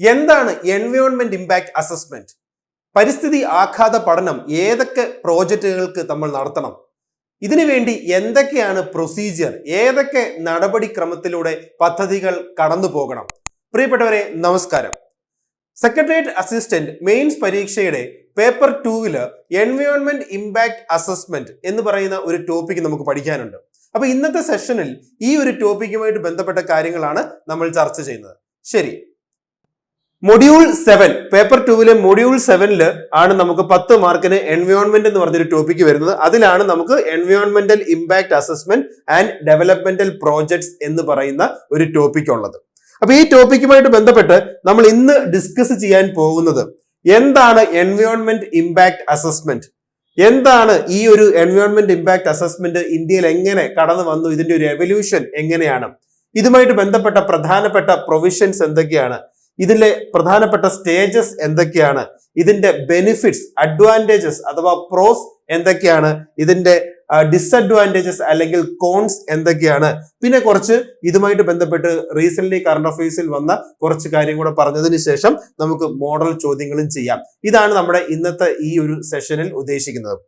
എന്താണ് environment impact assessment പരിസ്ഥിതി ആഘാത പഠനം ഏതൊക്കെ പ്രോജക്റ്റുകൾക്ക് നമ്മൾ നടത്തണം? ഇതിനുവേണ്ടി എന്തൊക്കെയാണ് പ്രൊസീജിയർ ഏതൊക്കെ നടപടിക്രമത്തിലൂടെ പദ്ധതികൾ കടന്നു പോകണം? പ്രിയപ്പെട്ടവരെ നമസ്കാരം. സെക്രട്ടേറിയറ്റ് അസിസ്റ്റന്റ് മെയിൻസ് പരീക്ഷയുടെ പേപ്പർ ടൂവിൽ എൻവയോൺമെന്റ് ഇമ്പാക്ട് അസസ്മെന്റ് എന്ന് പറയുന്ന ഒരു ടോപ്പിക് നമുക്ക് പഠിക്കാനുണ്ട്. അപ്പൊ ഇന്നത്തെ സെഷനിൽ ഈ ഒരു ടോപ്പിക്കുമായിട്ട് ബന്ധപ്പെട്ട കാര്യങ്ങളാണ് നമ്മൾ ചർച്ച ചെയ്യുന്നത്. ശരി. മൊഡ്യൂൾ സെവൻ പേപ്പർ ടൂവിലെ മൊഡ്യൂൾ സെവനിൽ ആണ് നമുക്ക് പത്ത് മാർക്കിന് എൻവയോൺമെന്റ് എന്ന് പറഞ്ഞൊരു ടോപ്പിക് വരുന്നത്. അതിലാണ് നമുക്ക് എൻവയോൺമെന്റൽ impact assessment and developmental projects എന്ന് പറയുന്ന ഒരു ടോപ്പിക് ഉള്ളത്. അപ്പൊ ഈ ടോപ്പിക്കുമായിട്ട് ബന്ധപ്പെട്ട് നമ്മൾ ഇന്ന് ഡിസ്കസ് ചെയ്യാൻ പോകുന്നത് എന്താണ് എൻവയോൺമെന്റ് ഇമ്പാക്ട് അസസ്മെന്റ് എന്താണ് ഈ ഒരു എൻവയോൺമെന്റ് ഇമ്പാക്ട് അസസ്മെന്റ് ഇന്ത്യയിൽ എങ്ങനെ കടന്നു വന്നു? ഇതിന്റെ ഒരു എവല്യൂഷൻ എങ്ങനെയാണ്? ഇതുമായിട്ട് ബന്ധപ്പെട്ട പ്രധാനപ്പെട്ട പ്രൊവിഷൻസ് എന്തൊക്കെയാണ്? ഇതിലെ പ്രധാനപ്പെട്ട സ്റ്റേജസ് എന്തൊക്കെയാണ്? ഇതിന്റെ ബെനിഫിറ്റ്സ് അഡ്വാന്റേജസ് അഥവാ പ്രോസ് എന്തൊക്കെയാണ്? ഇതിന്റെ ഡിസഡ്വാന്റേജസ് അല്ലെങ്കിൽ കോൺസ് എന്തൊക്കെയാണ്? പിന്നെ കുറച്ച് ഇതുമായിട്ട് ബന്ധപ്പെട്ട് റീസെന്റ് കറണ്ട് അഫയേഴ്സിൽ വന്ന കുറച്ച് കാര്യം കൂടെ പറഞ്ഞതിന് ശേഷം നമുക്ക് മോഡൽ ചോദ്യങ്ങളും ചെയ്യാം. ഇതാണ് നമ്മുടെ ഇന്നത്തെ ഈ ഒരു സെഷനിൽ ഉദ്ദേശിക്കുന്നത്.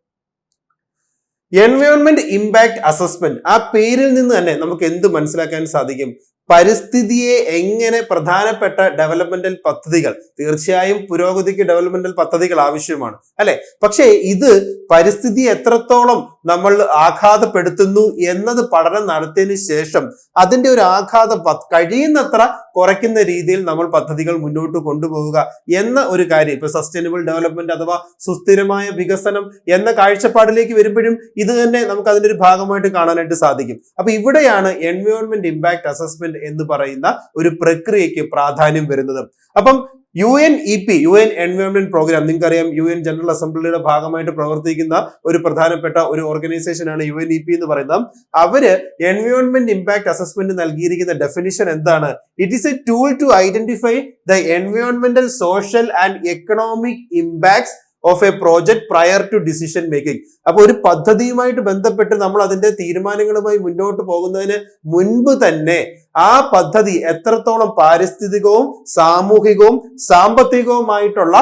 എൻവയോൺമെന്റ് ഇമ്പാക്ട് അസസ്മെന്റ് ആ പേരിൽ നിന്ന് തന്നെ നമുക്ക് എന്ത് മനസ്സിലാക്കാൻ സാധിക്കും? പരിസ്ഥിതിയെ എങ്ങനെ പ്രധാനപ്പെട്ട ഡെവലപ്മെന്റൽ പദ്ധതികൾ? തീർച്ചയായും പുരോഗതിക്ക് ഡെവലപ്മെന്റൽ പദ്ധതികൾ ആവശ്യമാണ് അല്ലെ? പക്ഷേ ഇത് പരിസ്ഥിതി എത്രത്തോളം നമ്മൾ ആഘാതപ്പെടുത്തുന്നു എന്നത് പഠനം നടത്തിയതിനു ശേഷം അതിന്റെ ഒരു ആഘാതം കഴിയുന്നത്ര കുറയ്ക്കുന്ന രീതിയിൽ നമ്മൾ പദ്ധതികൾ മുന്നോട്ട് കൊണ്ടുപോവുക എന്ന ഒരു കാര്യം. ഇപ്പൊ സസ്റ്റൈനബിൾ ഡെവലപ്മെന്റ് അഥവാ സുസ്ഥിരമായ വികസനം എന്ന കാഴ്ചപ്പാടിലേക്ക് വരുമ്പോഴും ഇത് തന്നെ നമുക്ക് അതിന്റെ ഒരു ഭാഗമായിട്ട് കാണാനായിട്ട് സാധിക്കും. അപ്പൊ ഇവിടെയാണ് എൻവയോൺമെന്റ് ഇമ്പാക്ട് അസസ്മെന്റ് എന്ന് പറയുന്ന ഒരു പ്രക്രിയയ്ക്ക് പ്രാധാന്യം വരുന്നത്. അപ്പം U N E P U N environment programme നിങ്ങൾക്കറിയാം യു എൻ ജനറൽ അസംബ്ലിയുടെ ഭാഗമായിട്ട് പ്രവർത്തിക്കുന്ന ഒരു പ്രധാനപ്പെട്ട ഒരു ഓർഗനൈസേഷൻ ആണ് യു എൻ ഇ പി എന്ന് പറയുന്നത്. അവർ എൻവയോൺമെന്റ് ഇമ്പാക്ട് അസസ്മെന്റ് നൽകിയിരിക്കുന്ന ഡെഫിനിഷൻ എന്താണ്? It is a tool to identify the എൻവയോൺമെന്റൽ social and economic impacts of a project prior to decision making അപ്പൊ ഒരു പദ്ധതിയുമായിട്ട് ബന്ധപ്പെട്ട് നമ്മൾ അതിന്റെ തീരുമാനങ്ങളുമായി മുന്നോട്ട് പോകുന്നതിന് മുൻപ് തന്നെ ആ പദ്ധതി എത്രത്തോളം പാരിസ്ഥിതികവും സാമൂഹികവും സാമ്പത്തികവുമായിട്ടുള്ള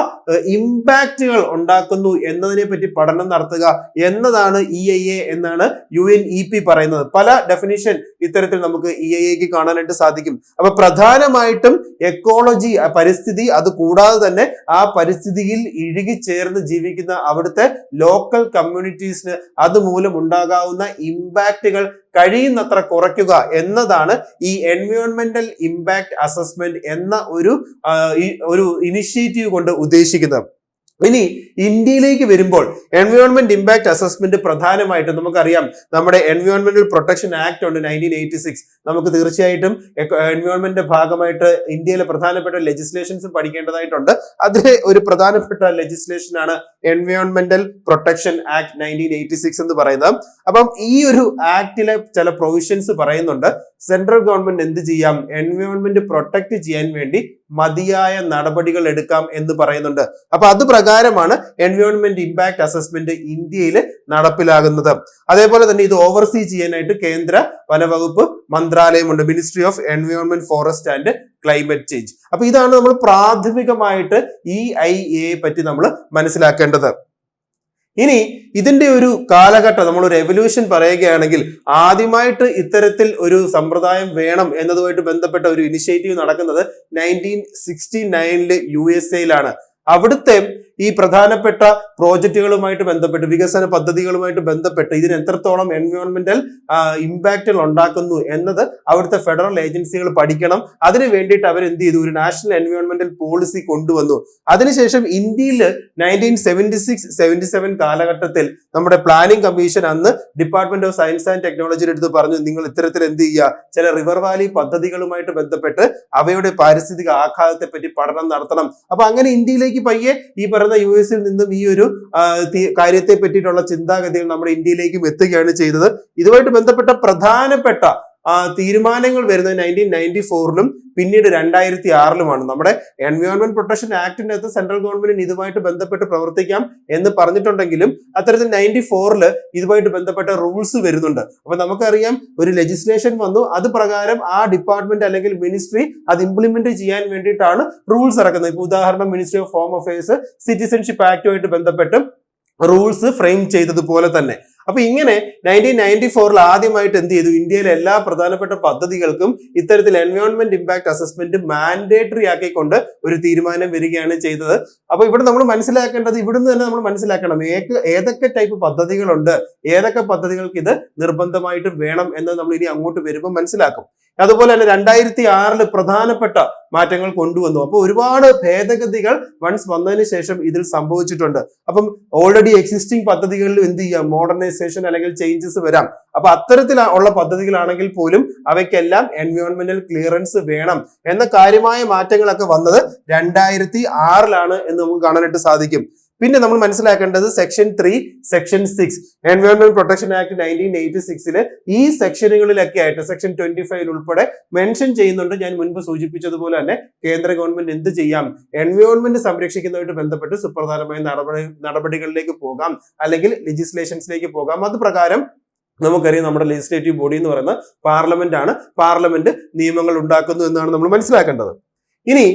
ഇമ്പാക്റ്റുകൾ ഉണ്ടാക്കുന്നു എന്നതിനെ പറ്റി പഠനം നടത്തുക എന്നതാണ് ഇ ഐ എ എന്നാണ് യു എൻ ഇ പി പറയുന്നത്. പല ഡെഫിനിഷൻ ഇത്തരത്തിൽ നമുക്ക് ഇ ഐ എക്ക് കാണാനായിട്ട് സാധിക്കും. അപ്പൊ പ്രധാനമായിട്ടും എക്കോളജി പരിസ്ഥിതി അത് കൂടാതെ തന്നെ ആ പരിസ്ഥിതിയിൽ ഇഴുകി ചേർന്ന് ജീവിക്കുന്ന അവിടുത്തെ ലോക്കൽ കമ്മ്യൂണിറ്റീസിന് അതുമൂലം ഉണ്ടാകാവുന്ന ഇമ്പാക്റ്റുകൾ കഴിയുന്നത്ര കുറയ്ക്കുക എന്നതാണ് ഈ എൻവയോൺമെന്റൽ ഇമ്പാക്ട് അസസ്മെന്റ് എന്ന ഒരു ഒരു ഇനിഷ്യേറ്റീവ് കൊണ്ട് ഉദ്ദേശിക്കുന്നത്. ഇനി ഇന്ത്യയിലേക്ക് വരുമ്പോൾ എൻവയോൺമെന്റ് ഇമ്പാക്ട് അസസ്മെന്റ് പ്രധാനമായിട്ടും നമുക്കറിയാം. നമ്മുടെ എൻവയോൺമെന്റൽ പ്രൊട്ടക്ഷൻ ആക്ട് ഉണ്ട് നയന്റീൻ എയ്റ്റി സിക്സ് നമുക്ക് തീർച്ചയായിട്ടും എൻവയോൺമെന്റിന്റെ ഭാഗമായിട്ട് ഇന്ത്യയിലെ പ്രധാനപ്പെട്ട ലെജിസ്ലേഷൻസ് പഠിക്കേണ്ടതായിട്ടുണ്ട്. അതിലെ ഒരു പ്രധാനപ്പെട്ട ലെജിസ്ലേഷൻ ആണ് എൻവയോൺമെന്റൽ protection act nineteen eighty six എന്ന് പറയുന്നത്. അപ്പം ഈ ഒരു ആക്ടിലെ ചില പ്രൊവിഷൻസ് പറയുന്നുണ്ട്. സെൻട്രൽ ഗവൺമെന്റ് എന്ത് ചെയ്യാം? എൻവയോൺമെന്റ് പ്രൊട്ടക്ട് ചെയ്യാൻ വേണ്ടി മതിയായ നടപടികൾ എടുക്കാം എന്ന് പറയുന്നുണ്ട്. അപ്പൊ അത് പ്രകാരമാണ് എൻവയോൺമെന്റ് ഇമ്പാക്ട് അസസ്മെന്റ് ഇന്ത്യയിൽ നടപ്പിലാകുന്നത്. അതേപോലെ തന്നെ ഇത് ഓവർസീ ചെയ്യാനായിട്ട് കേന്ദ്ര വനവകുപ്പ് മന്ത്രാലയമുണ്ട്. Ministry of environment forest and climate change അപ്പൊ ഇതാണ് നമ്മൾ പ്രാഥമികമായിട്ട് ഇ ഐ എ പറ്റി നമ്മൾ മനസ്സിലാക്കേണ്ടത്. ഇനി ഇതിന്റെ ഒരു കാലഘട്ടം നമ്മൾ ഒരു എവല്യൂഷൻ പറയുകയാണെങ്കിൽ ആദ്യമായിട്ട് ഇത്തരത്തിൽ ഒരു സമ്പ്രദായം വേണം എന്നതുമായിട്ട് ബന്ധപ്പെട്ട ഒരു ഇനിഷ്യേറ്റീവ് നടക്കുന്നത് നയന്റീൻ സിക്സ്റ്റി നയനിൽ യു എസ് എയിലാണ് അവിടുത്തെ ഈ പ്രധാനപ്പെട്ട പ്രോജക്റ്റുകളുമായിട്ട് ബന്ധപ്പെട്ട് വികസന പദ്ധതികളുമായിട്ട് ബന്ധപ്പെട്ട് ഇതിന് എത്രത്തോളം എൻവയോൺമെന്റൽ ഇമ്പാക്റ്റുകൾ ഉണ്ടാക്കുന്നു എന്നത് അവിടുത്തെ ഫെഡറൽ ഏജൻസികൾ പഠിക്കണം. അതിനു വേണ്ടിയിട്ട് അവർ എന്ത് ചെയ്തു? ഒരു നാഷണൽ എൻവയോൺമെന്റൽ പോളിസി കൊണ്ടുവന്നു. അതിനുശേഷം ഇന്ത്യയിൽ nineteen seventy six seventy seven കാലഘട്ടത്തിൽ നമ്മുടെ പ്ലാനിംഗ് കമ്മീഷൻ അന്ന് ഡിപ്പാർട്ട്മെന്റ് ഓഫ് സയൻസ് ആൻഡ് ടെക്നോളജിയുടെ അടുത്ത് പറഞ്ഞു നിങ്ങൾ ഇത്തരത്തിൽ എന്ത് ചെയ്യുക? ചില റിവർ വാലി പദ്ധതികളുമായിട്ട് ബന്ധപ്പെട്ട് അവയുടെ പാരിസ്ഥിതിക ആഘാതത്തെ പറ്റി പഠനം നടത്തണം. അപ്പൊ അങ്ങനെ ഇന്ത്യയിലേക്ക് പയ്യെ ഈ പറയുന്ന യു എസിൽ നിന്നും ഈ ഒരു കാര്യത്തെ പറ്റിയിട്ടുള്ള ചിന്താഗതികൾ നമ്മുടെ ഇന്ത്യയിലേക്കും എത്തുകയാണ് ചെയ്തത്. ഇതുമായിട്ട് ബന്ധപ്പെട്ട പ്രധാനപ്പെട്ട തീരുമാനങ്ങൾ വരുന്നത് നയന്റീൻ നയന്റി ഫോറിലും പിന്നീട് രണ്ടായിരത്തി ആറിലുമാണ് നമ്മുടെ എൻവയോൺമെന്റ് പ്രൊട്ടക്ഷൻ ആക്ടിന്റെ അകത്ത് സെൻട്രൽ ഗവൺമെന്റിന് ഇതുമായിട്ട് ബന്ധപ്പെട്ട് പ്രവർത്തിക്കാം എന്ന് പറഞ്ഞിട്ടുണ്ടെങ്കിലും അത്തരത്തിൽ നയന്റി ഫോറിൽ ഇതുമായിട്ട് ബന്ധപ്പെട്ട റൂൾസ് വരുന്നുണ്ട്. അപ്പൊ നമുക്കറിയാം ഒരു ലെജിസ്ലേഷൻ വന്നു. അത് പ്രകാരം ആ ഡിപ്പാർട്ട്മെന്റ് അല്ലെങ്കിൽ മിനിസ്ട്രി അത് ഇംപ്ലിമെന്റ് ചെയ്യാൻ വേണ്ടിയിട്ടാണ് റൂൾസ് ഇറക്കുന്നത്. ഇപ്പൊ ഉദാഹരണം ministry of home affairs citizenship ആക്ടുമായിട്ട് ബന്ധപ്പെട്ട് റൂൾസ് ഫ്രെയിം ചെയ്തതുപോലെ തന്നെ. അപ്പൊ ഇങ്ങനെ നയന്റീൻ നയന്റി ഫോറിൽ ആദ്യമായിട്ട് എന്ത് ചെയ്തു? ഇന്ത്യയിലെ എല്ലാ പ്രധാനപ്പെട്ട പദ്ധതികൾക്കും ഇത്തരത്തിൽ എൻവയോൺമെന്റ് ഇമ്പാക്ട് അസസ്മെന്റ് മാൻഡേറ്ററി ആക്കിക്കൊണ്ട് ഒരു തീരുമാനം വരികയാണ് ചെയ്തത്. അപ്പൊ ഇവിടെ നമ്മൾ മനസ്സിലാക്കേണ്ടത് ഇവിടുന്ന് തന്നെ നമ്മൾ മനസ്സിലാക്കണം. ഏതൊക്കെ ടൈപ്പ് പദ്ധതികളുണ്ട്? ഏതൊക്കെ പദ്ധതികൾക്ക് ഇത് നിർബന്ധമായിട്ട് വേണം എന്ന് നമ്മൾ ഇനി അങ്ങോട്ട് വരുമ്പോൾ മനസ്സിലാക്കും. അതുപോലെ തന്നെ രണ്ടായിരത്തി ആറിൽ പ്രധാനപ്പെട്ട മാറ്റങ്ങൾ കൊണ്ടുവന്നു. അപ്പോൾ ഒരുപാട് ഭേദഗതികൾ വൺസ് വന്നതിന് ശേഷം ഇതിൽ സംഭവിച്ചിട്ടുണ്ട്. അപ്പം ഓൾറെഡി എക്സിസ്റ്റിംഗ് പദ്ധതികളിലും എന്ത് ചെയ്യാം? മോഡേണൈസേഷൻ അല്ലെങ്കിൽ ചേഞ്ചസ് വരാം. അപ്പൊ അത്തരത്തിൽ ഉള്ള പദ്ധതികളാണെങ്കിൽ പോലും അവയ്ക്കെല്ലാം എൻവയോൺമെന്റൽ ക്ലിയറൻസ് വേണം എന്ന കാര്യമായ മാറ്റങ്ങളൊക്കെ വന്നത് രണ്ടായിരത്തി ആറിലാണ് എന്ന് നമുക്ക് കാണാനായിട്ട് സാധിക്കും. പിന്നെ നമ്മൾ മനസ്സിലാക്കേണ്ടത് section three section six environment protection act nineteen eighty സിക്സിൽ ഈ സെക്ഷനുകളിലൊക്കെ ആയിട്ട് സെക്ഷൻ ട്വന്റി ഫൈവ് ഉൾപ്പെടെ മെൻഷൻ ചെയ്യുന്നുണ്ട്. ഞാൻ മുൻപ് സൂചിപ്പിച്ചതുപോലെ തന്നെ കേന്ദ്ര ഗവൺമെന്റ് എന്ത് ചെയ്യാം? എൻവയോൺമെന്റ് സംരക്ഷിക്കുന്നതുമായിട്ട് ബന്ധപ്പെട്ട് സുപ്രധാനമായ നടപടി നടപടികളിലേക്ക് പോകാം. അല്ലെങ്കിൽ ലെജിസ്ലേഷൻസിലേക്ക് പോകാം. അത് പ്രകാരം നമുക്കറിയാം നമ്മുടെ ലെജിസ്ലേറ്റീവ് ബോഡി എന്ന് പറയുന്ന പാർലമെന്റ് ആണ്. പാർലമെന്റ് നിയമങ്ങൾ ഉണ്ടാക്കുന്നു എന്നാണ് നമ്മൾ മനസ്സിലാക്കേണ്ടത്. ഇനി